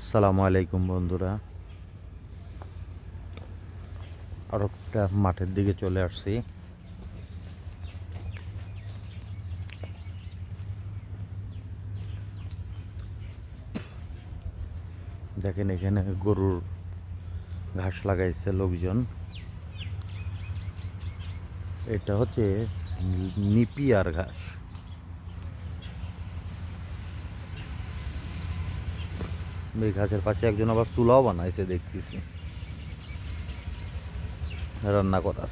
আসসালামু আলাইকুম বন্ধুরা। আর একটা মাঠের দিকে চলে আসছি। দেখেন এখানে গরুর ঘাস লাগাইছে লোকজন। এটা হচ্ছে নিপিয়ার ঘাস। এই গাছের পাশে একজন আবার চুলাও বানাইছে, দেখতেছি। রান্না করার।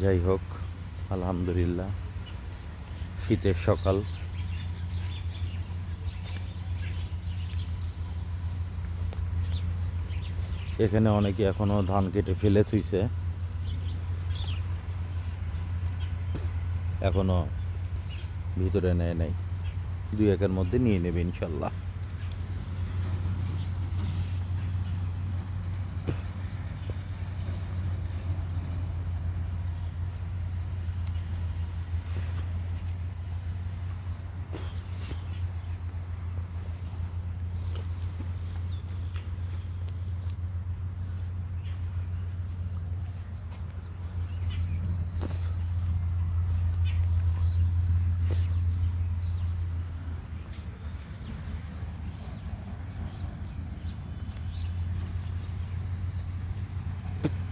যাই হোক, আলহামদুলিল্লাহ, শীতের সকাল। এখানে অনেকে এখনও ধান কেটে ফেলে থুইছে। এখনও ভিতরে নেয় নাই। দুই একের মধ্যে নিয়ে নেবে, ইনশাল্লাহ।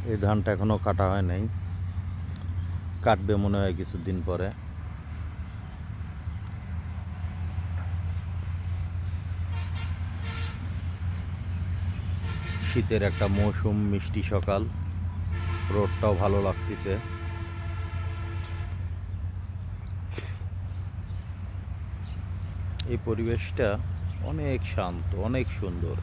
এই ধানটা এখনও কাটা হয় নাই। কাটবে মনে হয় কিছুদিন পরে। শীতের একটা মৌসুম, মিষ্টি সকাল। রোদটাও ভালো লাগতেছে। এই পরিবেশটা অনেক শান্ত, অনেক সুন্দর।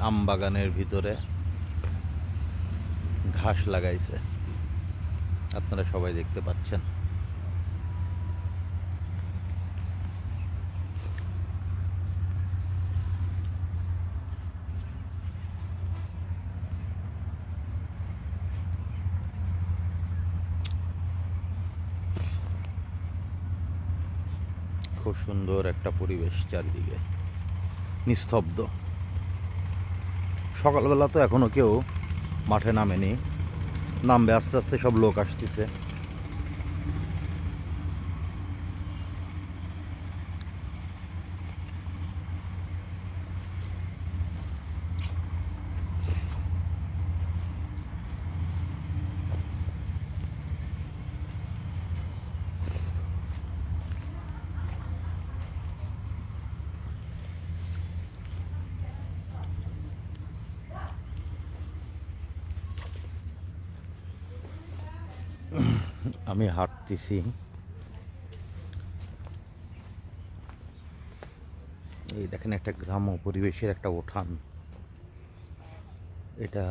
আম বাগানের ভিতরে ঘাস লাগাইছে। আপনারা সবাই দেখতে পাচ্ছেন। খুব সুন্দর একটা পরিবেশ চারিদিকে। নিস্তব্ধ। সকালবেলা তো এখনও কেউ মাঠে নামেনি। নামবে আস্তে আস্তে সব লোক আসতেছে। আমি হাঁটতেছি। এই দেখেন একটা গ্রাম্য পরিবেশের একটা উঠান। এটা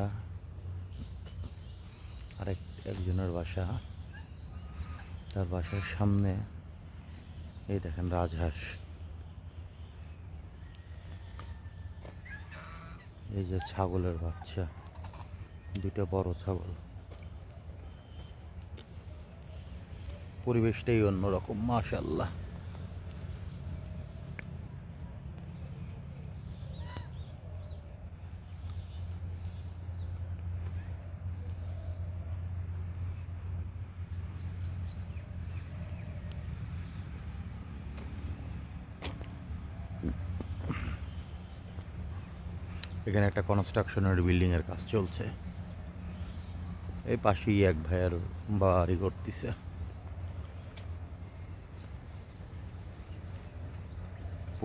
আরেক একজনের বাসা। তার বাসার সামনে এই দেখেন রাজহাঁস। এই যে ছাগলের বাচ্চা দুটো বড় ছাগল। পরিবেশটাই অন্যরকম মাশাল্লাহ এখানে একটা কনস্ট্রাকশনের বিল্ডিং এর কাজ চলছে। এই পাশেই এক ভাইয়ের বাড়ি করতেছে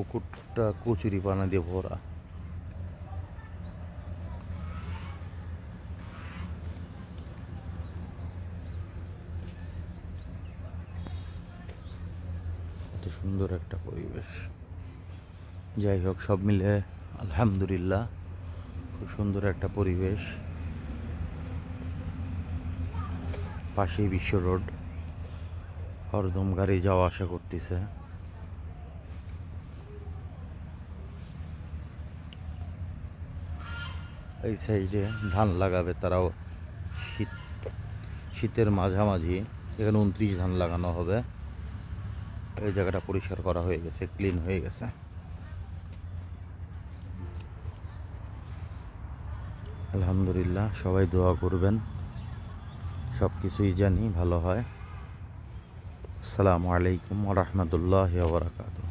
পুকুরটা কচুরি পানা দিয়ে ভরা। এত সুন্দর একটা পরিবেশ। যাই হোক, সব মিলে আলহামদুলিল্লাহ খুব সুন্দর একটা পরিবেশ। পাশেই বিশ্ব রোড। হরদম গাড়ি যাওয়া আসা করতেছে। এই সাইডে ধান লাগাবে, তারাও শীত, শীতের মাঝামাঝি। এখানে উনত্রিশ ধান লাগানো হবে। এই জায়গাটা পরিষ্কার করা হয়ে গেছে, ক্লিন হয়ে গেছে। আলহামদুলিল্লাহ, সবাই দোয়া করবেন। সব কিছুই জানি ভালো হয়। আসসালামু আলাইকুম রহমতুল্লাহ বারাকাতুহ।